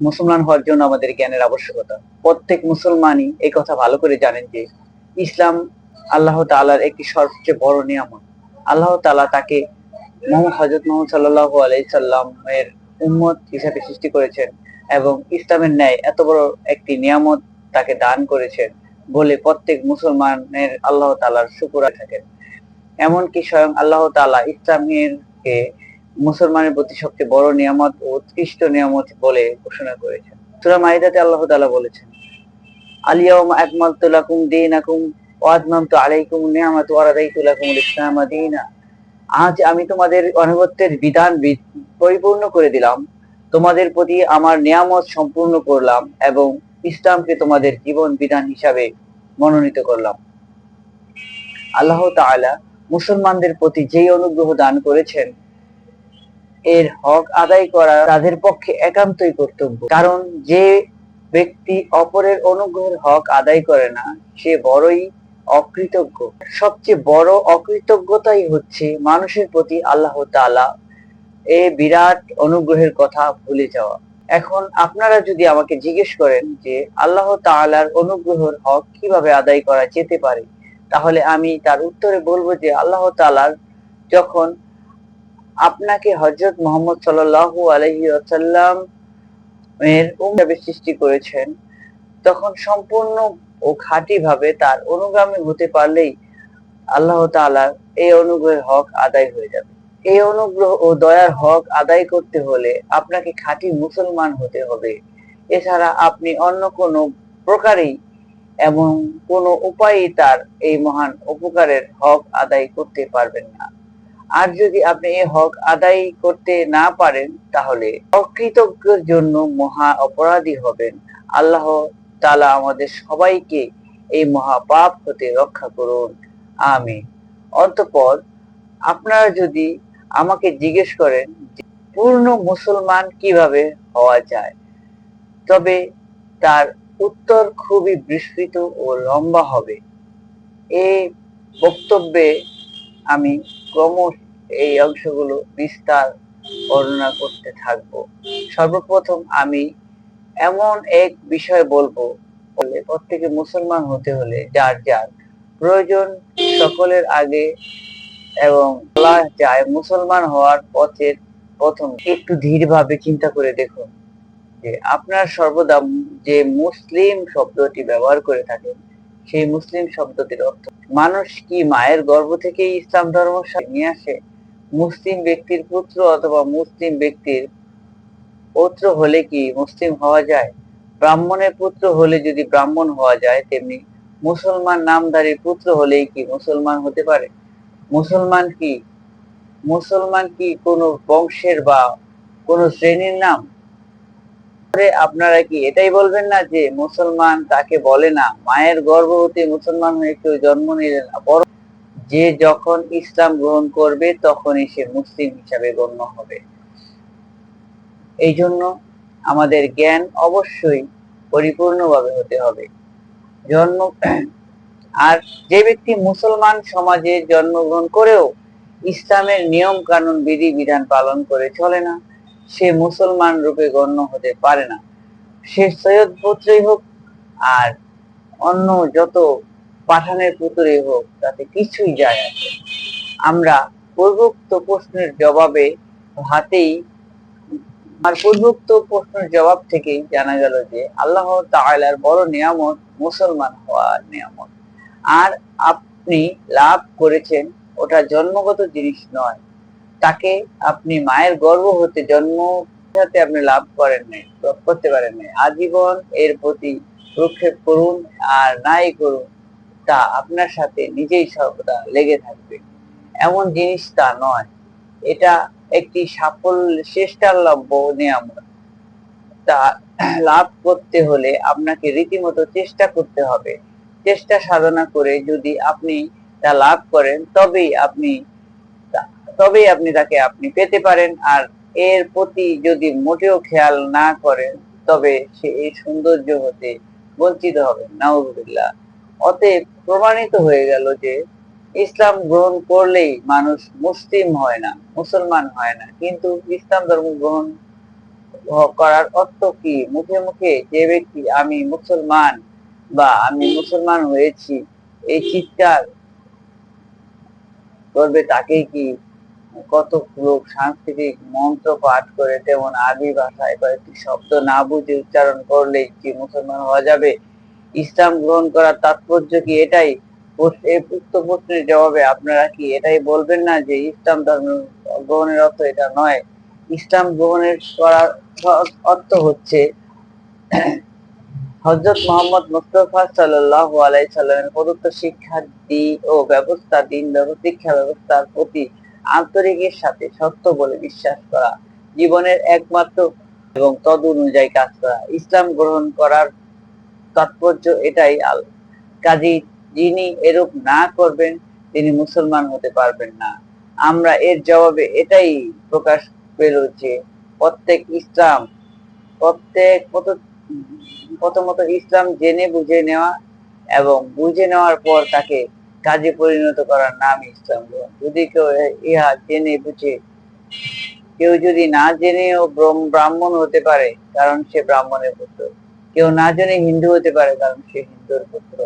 মুসলমান হওয়ার জন্য আমাদের জ্ঞানের আবশ্যকতা। প্রত্যেক মুসলমানই এই কথা ভালো করে জানেন যে, ইসলাম আল্লাহ তাআলার একটি সবচেয়ে বড় নিয়ামত। আল্লাহ তালা তাকে মোহাম্মদ হজরত মোহাম্মদ সাল্লাহ আলাই উম্মত হিসাবে সৃষ্টি করেছেন এবং ইসলামের ন্যায় এত বড় একটি নিয়ামত তাকে দান করেছেন বলে প্রত্যেক মুসলমানের আল্লাহ তালার শুকুর থাকেন এমনকি স্বয়ং আল্লাহ তাআলা ইসলামের কে মুসলমানের প্রতি সবচেয়ে বড় নিয়ামত ও উৎকৃষ্ট নিয়ামত বলে ঘোষণা করেছেন। সূরা মাইদাতে আল্লাহ তাআলা বলেছেন আলিয়াউমা আকমালতু লাকুম দীনাকুম ওয়া আতমামতু আলাইকুম নি'মাতি ওয়া রাদাইতু লাকুমুল ইসলাম দীনা। আজ আমি তোমাদের অনুগত্যের বিধান পরিপূর্ণ করে দিলাম, তোমাদের প্রতি আমার নিয়ামত সম্পূর্ণ করলাম এবং ইসলামকে তোমাদের জীবন বিধান হিসাবে মনোনীত করলাম। আল্লাহ তাআলা মুসলমানদের প্রতি যেই অনুগ্রহ দান করেছেন এর হক আদায় করা তাদের পক্ষে একান্তই কর্তব্য। কারণ যে ব্যক্তি অপরের অনুগ্রহের হক আদায় করে না, সে বড়ই অকৃতজ্ঞ। সবচেয়ে বড় অকৃতজ্ঞতাই হচ্ছে মানুষের প্রতি আল্লাহ তাআলা এ বিরাট অনুগ্রহের কথা ভুলে যাওয়া। এখন আপনারা যদি আমাকে জিজ্ঞেস করেন যে আল্লাহ তাআলার অনুগ্রহের হক কীভাবে আদায় করা যেতে পারে, তাহলে আমি তার উত্তরে বলব যে আল্লাহ তালার যখন আপনাকে হজরত মোহাম্মদ সাল্লাল্লাহু আলাইহি ওয়াসাল্লাম এর হিসাবে সৃষ্টি করেছেন। তখন সম্পূর্ণ ও খাঁটি ভাবে তার অনুগামী হতে পারলেই আল্লাহ তাআলার এই অনুগ্রহের হক আদায় হয়ে যাবে। এই অনুগ্রহ ও দয়ার হক আদায় করতে হলে আপনাকে খাঁটি মুসলমান হতে হবে। এছাড়া আপনি অন্য কোনো প্রকারেই এমন কোনো উপায়ই তার এই মহান উপকারের হক আদায় করতে পারবেন না। আর যদি আপনি এই হক আদায় করতে না পারেন, তাহলে অকৃতজ্ঞের জন্য মহা অপরাধী হবেন। আল্লাহ তালা আমাদের সবাইকে এই মহাপাপ হতে রক্ষা করুন। আমি অতঃপর আপনারা যদি আমাকে জিজ্ঞেস করেন পূর্ণ মুসলমান কীভাবে হওয়া যায়, তবে তার উত্তর খুবই বিস্তৃত ও লম্বা হবে। এই বক্তব্যে আমি ক্রমশ এই অংশগুলো বিস্তার বর্ণনা করতে থাকব। সর্বপ্রথম আমি এমন এক বিষয় বলব, বলে প্রত্যেকে মুসলমান হতে হলে যার যার প্রয়োজন সকলের আগে এবং বলা যায় মুসলমান হওয়ার পথের প্রথম একটু ধীরভাবে চিন্তা করে দেখুন যে আপনার সর্বদা যে মুসলিম শব্দটি ব্যবহার করে থাকেন, সেই মুসলিম শব্দটির অর্থ, মানুষ কি মায়ের গর্ভ থেকে ইসলাম ধর্ম নিয়ে আসে? মুসলিম ব্যক্তির পুত্র অথবা মুসলিম ব্যক্তির পৌত্র হলে কি মুসলিম হওয়া যায়? ব্রাহ্মণের পুত্র হলে যদি ব্রাহ্মণ হওয়া যায়, তেমনি মুসলমান নামধারী পুত্র হলেই কি মুসলমান হতে পারে? মুসলমান কি মুসলমান কি কোনো বংশের বা কোনো শ্রেণির নাম? আপনারা কি এটাই বলবেন না যে মুসলমান তাকে বলে না? মায়ের গর্ভবতী মুসলমান হয়ে কেউ জন্ম নিলেন না, বরং যে যখন ইসলাম গ্রহণ করবে, তখনই সে মুসলিম হিসাবে গণ্য হবে। এই জন্য আমাদের জ্ঞান অবশ্যই পরিপূর্ণভাবে হতে হবে। জন্ম আর যে ব্যক্তি মুসলমান সমাজে জন্মগ্রহণ করেও ইসলামের নিয়ম কানুন বিধি, বিধান পালন করে চলে না, সে মুসলমান রূপে গণ্য হতে পারে না। সে সৈয়দ পুত্রই হোক আর অন্য যত পাঠানের পুত্রই হোক, তাতে কিছুই যায় আসে আমরা পূর্বোক্ত প্রশ্নের জবাবে হাতেই, আর পূর্বোক্ত প্রশ্নের জবাব থেকেই জানা গেল যে আল্লাহ তাআলার বড় নিয়ামত মুসলমান হওয়ার নিয়ামত। আর আপনি লাভ করেছেন ওটা জন্মগত জিনিস নয়। তাকে আপনি মায়ের গর্ভ হতে জন্ম সাথে আপনি লাভ করেন নাই, করতে পারেন নাই। আজীবন এর প্রতি প্রক্ষেপ করুন আর নাই করুন। তা আপনার সাথে নিজেই সর্বদা লেগে থাকবে। এমন জিনিস তা নয়। এটা একটি সাফল্য চেষ্টালব্য নিয়ামত। তা লাভ করতে হলে আপনাকে রীতিমতো চেষ্টা করতে হবে। চেষ্টা সাধনা করে যদি আপনি তা লাভ করেন, তবেই আপনি তবেই আপনি তাকে আপনি পেতে পারেন। আর এর প্রতি যদি মোটেও খেয়াল না করেন, তবে সে এই সৌন্দর্য হতে বঞ্চিত হবে। নাউজুবিল্লাহ। অতএব প্রমাণিত হয়ে গেল যে ইসলাম গ্রহণ করলেই মানুষ মুসলিম হয় না, মুসলমান হয় না। কিন্তু ইসলাম ধর্ম গ্রহণ করার অর্থ কি? মুখে মুখে যে ব্যক্তি আমি মুসলমান বা আমি মুসলমান হয়েছি, এই চিৎকার করবে তাকে কি কত লোক সাংস্কৃতিক মন্ত্র পাঠ করে, তেমন আরবি ভাষায় কয়েকটি শব্দ না বুঝে উচ্চারণ করলেই কি মুসলমান হওয়া যাবে? ইসলাম গ্রহণ করার তাৎপর্য কি এটাই? এই উক্ত প্রশ্নের জবাবে আপনারা কি এটাই বলবেন না যে ইসলাম ধর্ম গ্রহণের অর্থ এটা নয়? ইসলাম গ্রহণের করার অর্থ হচ্ছে হজরত মোহাম্মদ মুস্তফা সাল্লাহ আলাই প্রদত্ত শিক্ষা দি ও ব্যবস্থা, দিন শিক্ষা ব্যবস্থার প্রতি আন্তরিকের সাথে সত্য বলে বিশ্বাস করা, জীবনের একমাত্র এবং তদ অনুযায়ী কাজ করা। ইসলাম গ্রহণ করার তাৎপর্য এটাই আল। কাজী যিনি এরূপ না করবেন, তিনি মুসলমান হতে পারবেন না। আমরা এর জবাবে এটাই প্রকাশ পেল যে প্রত্যেক ইসলাম, প্রত্যেক প্রত- প্রথমত ইসলাম জেনে বুঝে নেওয়া এবং বুঝে নেওয়ার পর তাকে কাজে পরিণত করার নাম ইসলাম যদি কেউ ইহা জেনে বুঝে, কেউ যদি না জেনেও ব্রাহ্মণ হতে পারে, কারণ সে ব্রাহ্মণের পুত্র। কেউ না জেনে হিন্দু হতে পারে কারণ সে হিন্দুর পুত্র।